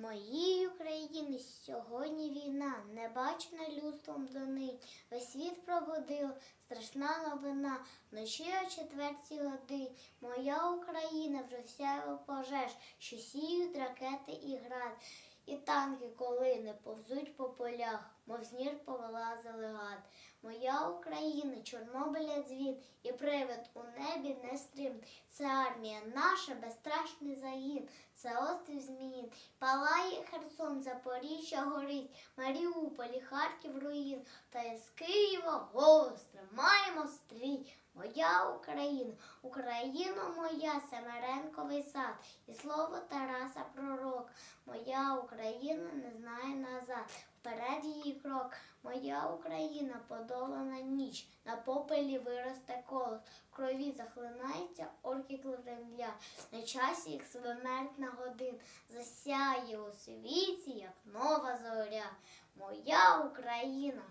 моїй Україні сьогодні війна, не бачена людством донині. Весь світ пробудила страшна новина. Вночі о четвертій годині моя Україна вже вся у пожеж, що сіють ракети і град. І танки, коли не повзуть по полях, мов з нір повилазили гад. Моя Україна, Чорнобиля дзвін, і привид у небі не стрім. Це армія наша, безстрашний загін, це острів зміїн. Палає Херсон, Запоріжжя горить, Маріуполь, Харків руїн, та із Києва голос тримаємо стрій. Моя Україна, Україна моя, Семеренковий сад, і слово Тараса Пророк. Моя Україна не знає вперед її крок. Моя Україна подолана ніч, на попелі виросте колос, крові захлинається орки Кремля, на часі їх смертна годин, засяє у світі, як нова зоря. Моя Україна.